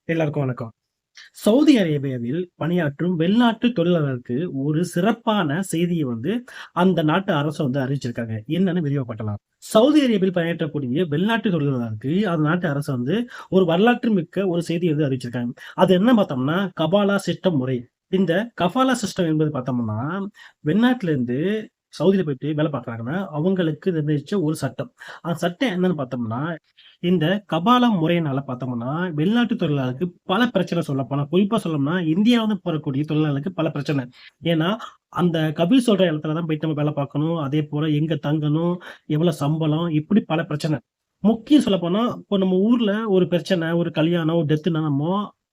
எல்லாருக்கும் வணக்கம். சவுதி அரேபியாவில் பணியாற்றும் வெளிநாட்டு தொழிலாளருக்கு ஒரு சிறப்பான செய்தியை வந்து அந்த நாட்டு அரசு வந்து அறிவிச்சிருக்காங்க. என்னன்னு விரிவாகப்பட்டலாம் சவுதி அரேபியில் பணியாற்றக்கூடிய வெளிநாட்டு தொழிலாளருக்கு அந்த நாட்டு அரசு வந்து ஒரு வரலாற்று மிக்க ஒரு செய்தியை வந்து அறிவிச்சிருக்காங்க. அது என்ன பார்த்தோம்னா கபாலா சிஸ்டம் முறை. இந்த கபாலா சிஸ்டம் என்பது பார்த்தோம்னா வெளிநாட்டுல இருந்து சவுதியில் போயிட்டு வேலை பார்க்குறாங்கன்னா அவங்களுக்கு நிர்ணயிச்ச ஒரு சட்டம். அந்த சட்டம் என்னன்னு பார்த்தோம்னா இந்த கபாலா முறையினால பார்த்தோம்னா வெளிநாட்டு தொழிலாளருக்கு பல பிரச்சனை சொல்ல குறிப்பாக குறிப்பா சொல்லணும்னா இந்தியாவிலிருந்து போறக்கூடிய தொழிலாளருக்கு பல பிரச்சனை. ஏன்னா அந்த கபில் சொல்ற இடத்துல தான் போயிட்டு நம்ம வேலை பார்க்கணும். அதே போல எங்க தங்கணும் எவ்வளவு சம்பளம் இப்படி பல பிரச்சனை. முக்கியம் சொல்ல போனா இப்போ நம்ம ஊர்ல ஒரு பிரச்சனை ஒரு கல்யாணம் ஒரு டெத்துனா நம்ம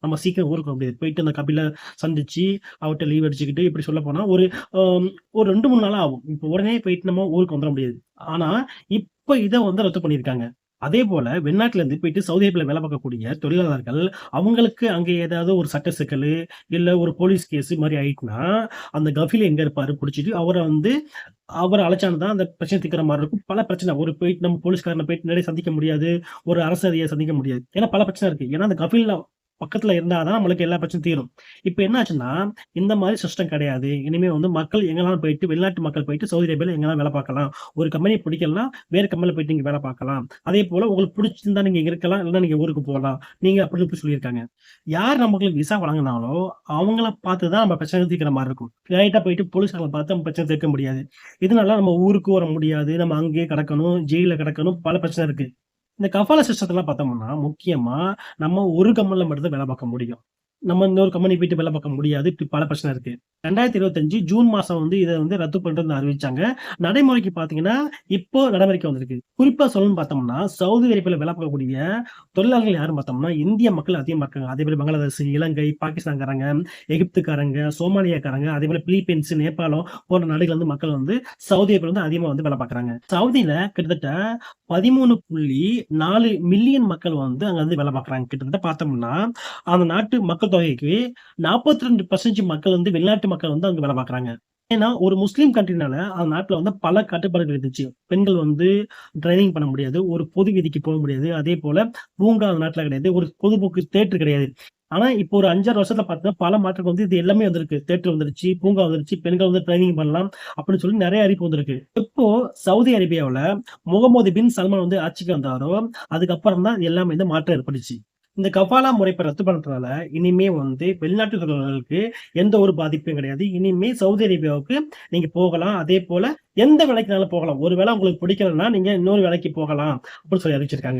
நம்ம சீக்கிரம் ஊருக்கு வர முடியாது. போயிட்டு அந்த கபில சந்திச்சு அவர்கிட்ட லீவ் அடிச்சுக்கிட்டு இப்படி சொல்ல போனா ஒரு ஒரு ரெண்டு மூணு நாள் ஆகும். இப்போ உடனே போயிட்டு நம்ம ஊருக்கு வந்துட முடியாது. ஆனா இப்ப இதை வந்து ரத்து பண்ணியிருக்காங்க. அதே போல வெளிநாட்டுல இருந்து போயிட்டு சவுதி அரேபியால வேலை பார்க்கக்கூடிய தொழிலாளர்கள் அவங்களுக்கு அங்கே ஏதாவது ஒரு சட்ட சிக்கல் இல்ல ஒரு போலீஸ் கேஸ் மாதிரி ஆயிட்டுனா அந்த கஃபில எங்க இருப்பாரு? பிடிச்சிட்டு அவரை வந்து அவரை அழைச்சான்னு தான் அந்த பிரச்சனை தீக்கிற மாதிரி இருக்கும். பல பிரச்சனை. ஒரு போயிட்டு நம்ம போலீஸ்காரனை போயிட்டு நிறைய சந்திக்க முடியாது. ஒரு அரசு அதிகாரி சந்திக்க முடியாது. ஏன்னா பல பிரச்சனை இருக்கு. ஏன்னா அந்த கஃபில பக்கத்துல இருந்தாதான் நம்மளுக்கு எல்லா பிரச்சனையும் தீரும். இப்போ என்ன ஆச்சுன்னா இந்த மாதிரி சிஸ்டம் கிடையாது. இனிமே வந்து மக்கள் எங்கெல்லாம் போயிட்டு வெளிநாட்டு மக்கள் போயிட்டு சவுதி அரேபியாவில் எங்கெல்லாம் வேலை பார்க்கலாம்? ஒரு கம்பெனி பிடிக்கலனா வேற கம்பெனில போயிட்டு நீங்க வேலை பார்க்கலாம். அதே போல உங்களுக்கு பிடிச்சிருந்தா நீங்க இங்கே இருக்கலாம் இல்லைன்னா நீங்க ஊருக்கு போகலாம். நீங்க அப்படி இப்படி சொல்லியிருக்காங்க. யார் நமக்கு விசா வழங்கினாலோ அவங்கள பார்த்து தான் நம்ம பிரச்சனை தீர்க்கிற மாதிரி இருக்கும். ரைட்டா போயிட்டு போலீஸ்காரங்களை பார்த்து நம்ம பிரச்சனை தீர்க்க முடியாது. இதனால நம்ம ஊருக்கு வர முடியாது. நம்ம அங்கேயே கிடக்கணும் ஜெயில கிடக்கணும் பல பிரச்சனை இருக்கு. இந்த கஃபால சிஸ்டத்தெல்லாம் பார்த்தோம்னா முக்கியமா நம்ம ஒரு கம்மல்ல மட்டும்தான் வேலை பார்க்க முடியும். நம்ம இன்னொரு கம்பெனி போயிட்டு வேலை பார்க்க முடியாது. இப்படி பல பிரச்சனை இருக்கு. ரெண்டாயிரத்தி இருபத்தஞ்சு ஜூன் மாசம் வந்து இதை வந்து ரத்து பண்றது அறிவிச்சாங்க. நடைமுறைக்கு பாத்தீங்கன்னா இப்போ நடைமுறைக்கு வந்திருக்கு. குறிப்பா சொல்லணும்னு பார்த்தோம்னா சவுதி அரேபியில வேலை பார்க்கக்கூடிய தொழிலாளர்கள் யாரும் பார்த்தோம்னா இந்திய மக்கள் அதிகமாக இருக்காங்க. அதே போல பங்களாதேஷ் இலங்கை பாகிஸ்தான்காரங்க எகிப்துக்காரங்க சோமாலியாக்காரங்க அதே போல பிலிப்பைன்ஸ் நேபாளம் போன்ற நாடுகள் வந்து மக்கள் வந்து சவுதி அரேபியா வந்து அதிகமா வந்து வேலை பார்க்கறாங்க. சவுதியில கிட்டத்தட்ட பதிமூணு புள்ளி நாலு மில்லியன் மக்கள் வந்து அங்க வந்து வேலை பார்க்குறாங்க. கிட்டத்தட்ட பார்த்தோம்னா அந்த நாட்டு மக்கள் தொகைக்கு நாற்பத்தி ரெண்டு மக்கள் வந்து வெளிநாட்டு மக்கள் வந்து அங்க வேலை பார்க்கறாங்க. ஏன்னா ஒரு முஸ்லீம் கண்ட்ரினால அந்த நாட்டுல வந்து பல கட்டுப்பாடுகள் இருந்துச்சு. பெண்கள் வந்து ட்ரைனிங் பண்ண முடியாது ஒரு பொது வீதிக்கு போக முடியாது. அதே போல பூங்கா அந்த நாட்டுல கிடையாது ஒரு பொதுபோக்கு தேட்டர் கிடையாது. ஆனா இப்போ ஒரு அஞ்சாறு வருஷத்துல பார்த்தீங்கன்னா பல மாற்றங்கள் வந்து இது எல்லாமே வந்திருக்கு. தேட்டர் வந்துருச்சு பூங்கா வந்துருச்சு பெண்கள் வந்து ட்ரைனிங் பண்ணலாம் அப்படின்னு சொல்லி நிறைய அறிவிப்பு வந்திருக்கு. இப்போ சவுதி அரேபியாவுல முகமது பின் சல்மான் வந்து ஆட்சிக்கு வந்தாரோ அதுக்கப்புறம் தான் எல்லாமே வந்து மாற்றம் ஏற்பட்டுச்சு. இந்த கபாலா முறைப்பை ரத்து பண்ணுறதுனால இனிமே வந்து வெளிநாட்டு தொழிலாளர்களுக்கு எந்த ஒரு பாதிப்பும் கிடையாது. இனிமே சவுதி அரேபியாவுக்கு நீங்க போகலாம். அதே போல எந்த வேலைக்குனாலும் போகலாம். ஒரு வேளை உங்களுக்கு பிடிக்கலன்னா நீங்க இன்னொரு வேலைக்கு போகலாம் அப்படின்னு சொல்லி அறிவிச்சிருக்காங்க.